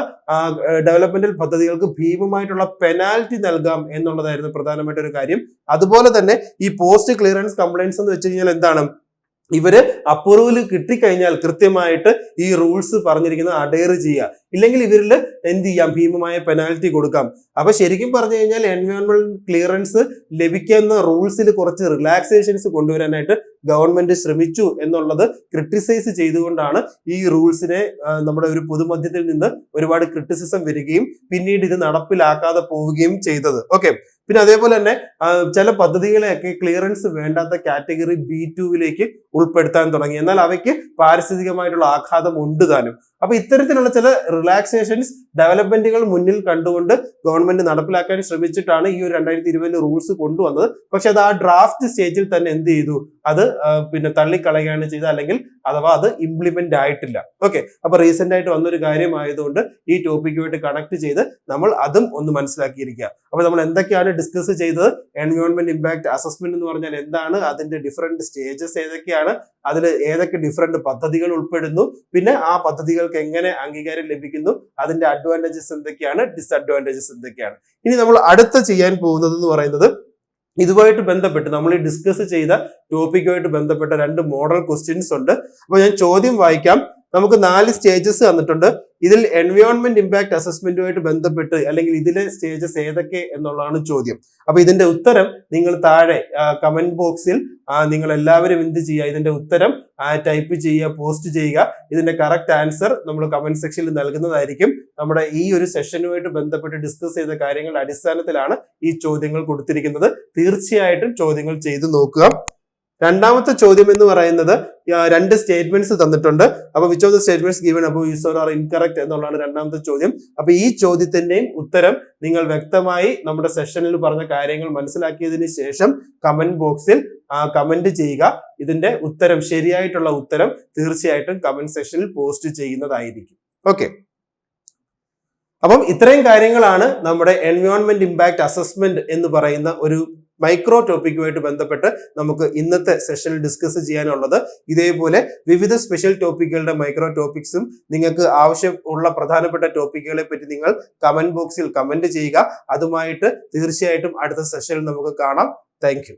ഡെവലപ്മെന്റൽ പദ്ധതികൾക്ക് ഭീമമായിട്ടുള്ള പെനാൽറ്റി നൽകാം എന്നുള്ളതായിരുന്നു പ്രധാനമായിട്ട് ഒരു കാര്യം. അതുപോലെ തന്നെ ഈ പോസ്റ്റ് ക്ലിയറൻസ് കംപ്ലൈൻസ് എന്ന് വെച്ച് കഴിഞ്ഞാൽ എന്താണ്? ഇവർ അപ്രൂവൽ കിട്ടിക്കഴിഞ്ഞാൽ കൃത്യമായിട്ട് ഈ റൂൾസ് പറഞ്ഞിരിക്കുന്നത് അഡയർ ചെയ്യുക. ഇല്ലെങ്കിൽ ഇവരിൽ എന്ത് ചെയ്യാം? ഭീമമായ പെനാൽറ്റി കൊടുക്കാം. അപ്പൊ ശരിക്കും പറഞ്ഞു കഴിഞ്ഞാൽ എൻവയോൺമെന്റ് ക്ലിയറൻസ് ലഭിക്കുന്ന റൂൾസിൽ കുറച്ച് റിലാക്സേഷൻസ് കൊണ്ടുവരാനായിട്ട് ഗവൺമെന്റ് ശ്രമിച്ചു എന്നുള്ളത് ക്രിട്ടിസൈസ് ചെയ്തുകൊണ്ടാണ് ഈ റൂൾസിനെ നമ്മുടെ ഒരു പൊതുമധ്യത്തിൽ നിന്ന് ഒരുപാട് ക്രിട്ടിസിസം വരികയും പിന്നീട് ഇത് നടപ്പിലാക്കാതെ പോവുകയും ചെയ്തത്. ഓക്കെ പിന്നെ അതേപോലെ തന്നെ ചില പദ്ധതികളെയൊക്കെ ക്ലിയറൻസ് വേണ്ടാത്ത കാറ്റഗറി ബി ടുവിലേക്ക് ഉൾപ്പെടുത്താൻ തുടങ്ങി. എന്നാൽ അവയ്ക്ക് പാരിസ്ഥിതികമായിട്ടുള്ള ആഘാതം ഉണ്ട് താനും. അപ്പൊ ഇത്തരത്തിലുള്ള ചില റിലാക്സേഷൻസ് ഡെവലപ്മെന്റുകൾ മുന്നിൽ കണ്ടുകൊണ്ട് ഗവൺമെന്റ് നടപ്പിലാക്കാൻ ശ്രമിച്ചിട്ടാണ് ഈ ഒരു രണ്ടായിരത്തി ഇരുപതിൽ റൂൾസ് കൊണ്ടുവന്നത്. പക്ഷെ അത് ആ ഡ്രാഫ്റ്റ് സ്റ്റേജിൽ തന്നെ എന്ത് ചെയ്തു? അത് പിന്നെ തള്ളിക്കളയുകയാണ് ചെയ്തത് അല്ലെങ്കിൽ അഥവാ അത് ഇംപ്ലിമെന്റ് ആയിട്ടില്ല. ഓക്കെ. അപ്പൊ റീസെന്റ് ആയിട്ട് വന്നൊരു കാര്യമായതുകൊണ്ട് ഈ ടോപ്പിക്കുമായിട്ട് കണക്ട് ചെയ്ത് നമ്മൾ അതും ഒന്ന് മനസ്സിലാക്കിയിരിക്കുക. അപ്പൊ നമ്മൾ എന്തൊക്കെയാണ് ഡിസ്കസ് ചെയ്തത് എൻവയോൺമെന്റ് ഇമ്പാക്ട് അസസ്മെന്റ് എന്ന് പറഞ്ഞാൽ എന്താണ് അതിന്റെ ഡിഫറെന്റ് സ്റ്റേജസ് ഏതൊക്കെയാണ് അതിൽ ഏതൊക്കെ ഡിഫറെന്റ് പദ്ധതികൾ ഉൾപ്പെടുന്നു പിന്നെ ആ പദ്ധതികൾക്ക് എങ്ങനെ അംഗീകാരം ലഭിക്കുന്നു അതിന്റെ അഡ്വാന്റേജസ് എന്തൊക്കെയാണ് ഡിസ്അഡ്വാന്റേജസ് എന്തൊക്കെയാണ്. ഇനി നമ്മൾ അടുത്ത ചെയ്യാൻ പോകുന്നത് എന്ന് പറയുന്നത് ഇതുമായിട്ട് ബന്ധപ്പെട്ട് നമ്മൾ ഈ ഡിസ്കസ് ചെയ്ത ടോപ്പിക്കുമായിട്ട് ബന്ധപ്പെട്ട രണ്ട് മോഡൽ ക്വസ്റ്റ്യൻസ് ഉണ്ട്. അപ്പൊ ഞാൻ ചോദ്യം വായിക്കാം. നമുക്ക് നാല് സ്റ്റേജസ് തന്നിട്ടുണ്ട്. ഇതിൽ എൻവയോൺമെന്റ് ഇമ്പാക്ട് അസസ്മെന്റുമായിട്ട് ബന്ധപ്പെട്ട് അല്ലെങ്കിൽ ഇതിലെ സ്റ്റേജസ് ഏതൊക്കെ എന്നുള്ളതാണ് ചോദ്യം. അപ്പൊ ഇതിന്റെ ഉത്തരം നിങ്ങൾ താഴെ കമന്റ് ബോക്സിൽ നിങ്ങൾ എല്ലാവരും എന്ത് ചെയ്യുക ഇതിന്റെ ഉത്തരം ടൈപ്പ് ചെയ്യുക പോസ്റ്റ് ചെയ്യുക. ഇതിന്റെ കറക്റ്റ് ആൻസർ നമ്മൾ കമന്റ് സെക്ഷനിൽ നൽകുന്നതായിരിക്കും. നമ്മുടെ ഈ ഒരു സെഷനുമായിട്ട് ബന്ധപ്പെട്ട് ഡിസ്കസ് ചെയ്ത കാര്യങ്ങളുടെ അടിസ്ഥാനത്തിലാണ് ഈ ചോദ്യങ്ങൾ കൊടുത്തിരിക്കുന്നത്. തീർച്ചയായിട്ടും ചോദ്യങ്ങൾ ചെയ്തു നോക്കുക. രണ്ടാമത്തെ ചോദ്യം എന്ന് പറയുന്നത് രണ്ട് സ്റ്റേറ്റ്മെന്റ്സ് തന്നിട്ടുണ്ട്. അപ്പൊ which of the statements given അപ്പോൾ ഓർ ആർ ഇൻകറക്റ്റ് എന്നുള്ളതാണ് രണ്ടാമത്തെ ചോദ്യം. അപ്പൊ ഈ ചോദ്യത്തിന്റെയും ഉത്തരം നിങ്ങൾ വ്യക്തമായി നമ്മുടെ സെഷനിൽ പറഞ്ഞ കാര്യങ്ങൾ മനസ്സിലാക്കിയതിന് ശേഷം കമന്റ് ബോക്സിൽ കമന്റ് ചെയ്യുക. ഇതിന്റെ ഉത്തരം ശരിയായിട്ടുള്ള ഉത്തരം തീർച്ചയായിട്ടും കമന്റ് സെക്ഷനിൽ പോസ്റ്റ് ചെയ്യുന്നതായിരിക്കും. ഓക്കെ അപ്പം ഇത്രയും കാര്യങ്ങളാണ് നമ്മുടെ എൻവയോൺമെന്റ് ഇമ്പാക്ട് അസസ്മെന്റ് എന്ന് പറയുന്ന ഒരു മൈക്രോ ടോപ്പിക്കുമായിട്ട് ബന്ധപ്പെട്ട് നമുക്ക് ഇന്നത്തെ സെഷനിൽ ഡിസ്കസ് ചെയ്യാനുള്ളത് ഇതേപോലെ വിവിധ സ്പെഷ്യൽ ടോപ്പിക്കുകളുടെ മൈക്രോ ടോപ്പിക്സും നിങ്ങൾക്ക് ആവശ്യമുള്ള പ്രധാനപ്പെട്ട ടോപ്പിക്കുകളെ പറ്റി നിങ്ങൾ കമന്റ് ബോക്സിൽ കമന്റ് ചെയ്യുക. അതുമായിട്ട് തീർച്ചയായിട്ടും അടുത്ത സെഷനിൽ നമുക്ക് കാണാം. താങ്ക്